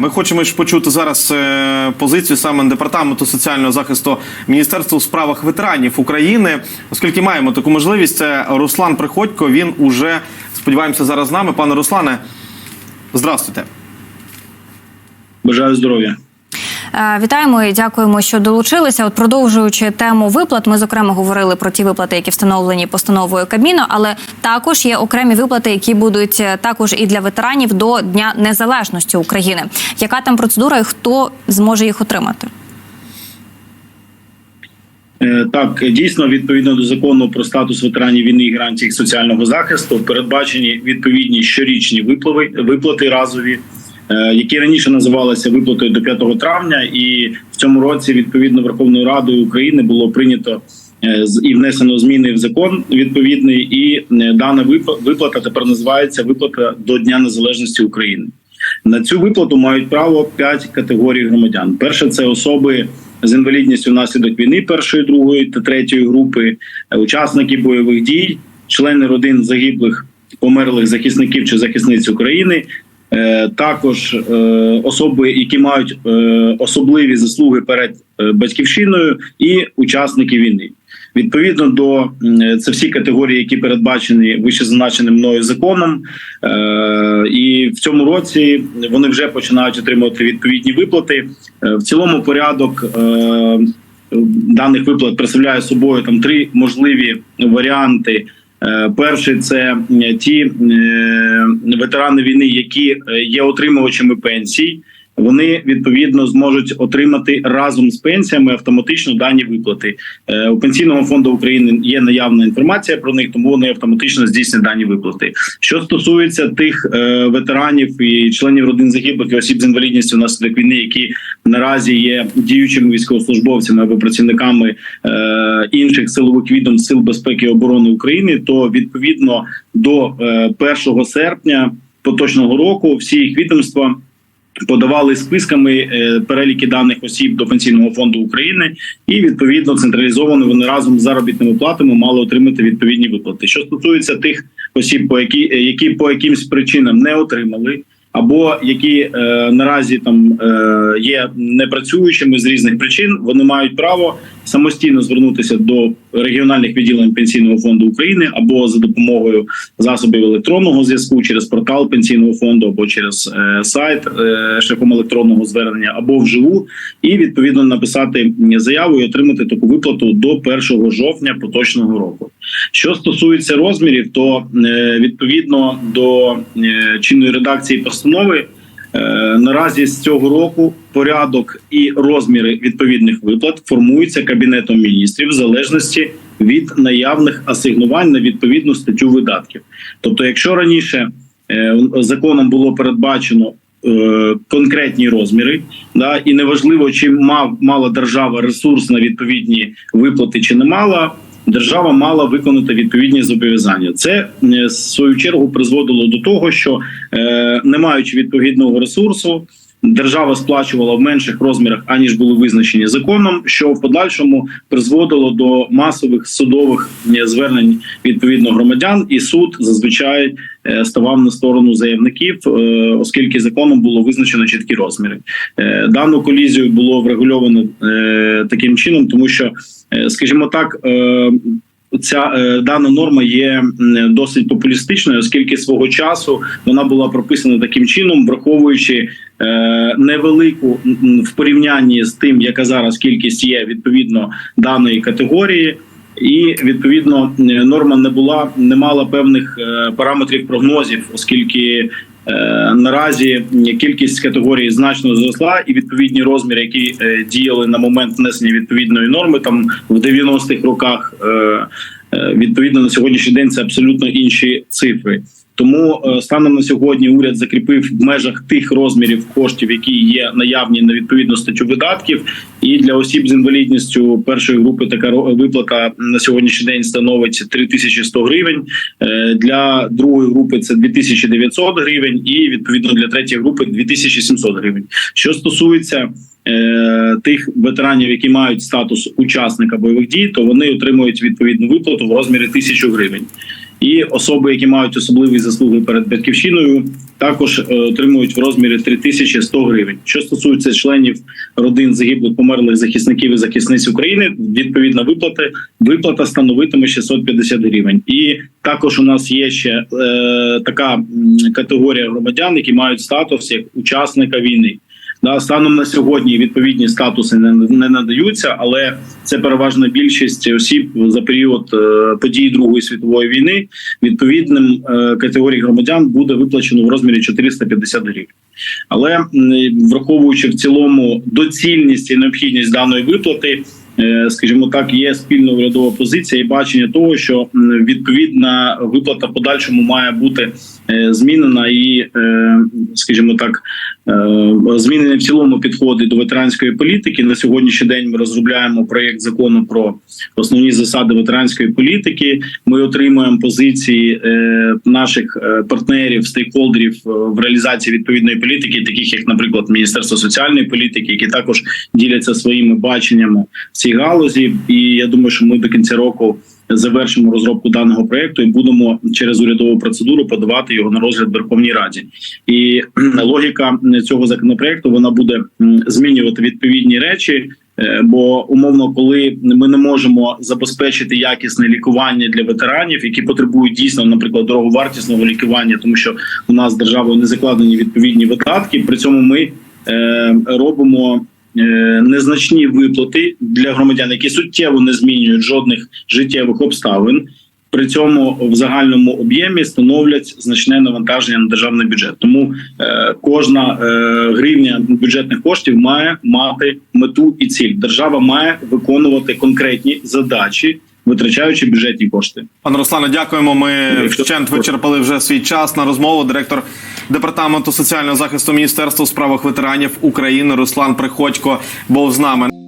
Ми хочемо ж почути зараз е, позицію саме департаменту соціального захисту Міністерства у справах ветеранів України, оскільки маємо таку можливість. Це Руслан Приходько. Він уже сподіваємося зараз з нами. Пане Руслане, здравствуйте. Бажаю здоров'я. Е, Вітаємо і дякуємо, що долучилися. От продовжуючи тему виплат, ми зокрема говорили про ті виплати, які встановлені постановою Кабміну, але також є окремі виплати, які будуть е, також і для ветеранів до Дня Незалежності України. Яка там процедура і хто зможе їх отримати? Е, Так, дійсно, відповідно до закону про статус ветеранів війни і гарантій соціального захисту, передбачені відповідні щорічні виплати, виплати разові, які раніше називалися виплатою до 5 травня, і в цьому році відповідно Верховною Радою України було прийнято е, і внесено зміни в закон відповідний, і е, дана випла- виплата тепер називається виплата до Дня Незалежності України. На цю виплату мають право 5 категорій громадян. Перше це особи з інвалідністю внаслідок війни першої, другої та третьої групи, е, учасники бойових дій, члени родин загиблих, померлих захисників чи захисниць України. Е, Також е, особи, які мають е, особливі заслуги перед батьківщиною, і учасники війни. Відповідно до це всі категорії, які передбачені вищезазначеним мною законом, і в цьому році вони вже починають отримувати відповідні виплати. В цілому порядок даних виплат представляє собою там три можливі варіанти. Е, Перший це ті е, ветерани війни, які е, є отримувачами пенсій. Вони відповідно зможуть отримати разом з пенсіями автоматично дані виплати. Е, У пенсійного фонду України є наявна інформація про них, тому вони автоматично здійснять дані виплати. Що стосується тих е, ветеранів і членів родин загиблих і осіб з інвалідністю внаслідок війни, які наразі є діючими військовослужбовцями або працівниками е, інших силових відомств сил безпеки і оборони України, то відповідно до е, 1 серпня поточного року всі їх відомства. Подавали списками е, переліки даних осіб до пенсійного фонду України, і відповідно централізовано вони разом з заробітними платами мали отримати відповідні виплати. Що стосується тих осіб, по які, е, які по якимсь причинам не отримали, або які е, наразі там е, є непрацюючими з різних причин, вони мають право самостійно звернутися до регіональних відділень пенсійного фонду України або за допомогою засобів електронного зв'язку через портал пенсійного фонду, або через е, сайт е, шляхом електронного звернення, або вживу, і відповідно написати заяву і отримати таку виплату до 1 жовтня поточного року. Що стосується розмірів, то е, відповідно до е, чинної редакції постанови. Е, Наразі з цього року порядок і розміри відповідних виплат формуються кабінетом міністрів в залежності від наявних асигнувань на відповідну статтю видатків. Тобто, якщо раніше законом було передбачено конкретні розміри, да, і неважливо, чи мав мала держава ресурс на відповідні виплати, чи не мала. Держава мала виконати відповідні зобов'язання. Це е, в свою чергу призводило до того, що е, не маючи відповідного ресурсу, держава сплачувала в менших розмірах аніж були визначені законом, що в подальшому призводило до масових судових звернень відповідно громадян, і суд зазвичай е, ставав на сторону заявників, е, оскільки законом було визначено чіткі розміри. Е, Дану колізію було врегульовано таким чином, тому що, скажімо так. Ця е, дана норма є досить популістичною, оскільки свого часу вона була прописана таким чином, враховуючи е, невелику в порівнянні з тим, яка зараз кількість є відповідно даної категорії. І відповідно е, норма не була не мала певних е, параметрів прогнозів, оскільки е, наразі кількість категорій значно зросла, і відповідні розміри, які діяли на момент внесення відповідної норми, там в 90-х роках, відповідно на сьогоднішній день це абсолютно інші цифри. Тому е, станом на сьогодні уряд закріпив в межах тих розмірів коштів, які є наявні на відповідну статтю видатків. І для осіб з інвалідністю першої групи така виплата на сьогоднішній день становить 3100 гривень. Е, Для другої групи це 2900 гривень, і відповідно для третьої групи 2700 гривень. Що стосується е, тих ветеранів, які мають статус учасника бойових дій, то вони отримують відповідну виплату в розмірі 1000 гривень. І особи, які мають особливі заслуги перед батьківщиною, також е, отримують в розмірі 3100 гривень. Що стосується членів родин загиблих померлих захисників і захисниць України, відповідна виплата виплата становитиме 650 гривень. І також у нас є ще е, така категорія громадян, які мають статус як учасника війни. Да, станом на сьогодні відповідні статуси не, не надаються, але це переважна більшість осіб за період е, подій Другої світової війни. Відповідним е, категорії громадян буде виплачено в розмірі 450 гривень. Але враховуючи в цілому доцільність і необхідність даної виплати, е, скажімо так, є спільна урядова позиція і бачення того, що відповідна виплата в подальшому має бути змінена і, е, скажімо так, е, змінені в цілому підходи до ветеранської політики. На сьогоднішній день ми розробляємо проєкт закону про основні засади ветеранської політики. Ми отримуємо позиції е, наших е, партнерів, стейкхолдерів е, в реалізації відповідної політики, таких як, наприклад, Міністерство соціальної політики, які також діляться своїми баченнями в цій галузі. І я думаю, що ми до кінця року. Завершимо розробку даного проекту і будемо через урядову процедуру подавати його на розгляд Верховній Раді. І логіка цього законопроекту вона буде змінювати відповідні речі. Е, Бо умовно, коли ми не можемо забезпечити якісне лікування для ветеранів, які потребують дійсно, наприклад, дороговартісного лікування, тому що у нас державою не закладені відповідні видатки. При цьому ми е, робимо незначні виплати для громадян, які суттєво не змінюють жодних життєвих обставин. При цьому в загальному об'ємі становлять значне навантаження на державний бюджет. Тому е, кожна е, гривня бюджетних коштів має мати мету і ціль. Держава має виконувати конкретні задачі, витрачаючи бюджетні кошти. Пане Руслане, дякуємо. Ми вщент вичерпали вже свій час на розмову. Директор департаменту соціального захисту Міністерства у справах ветеранів України Руслан Приходько був з нами.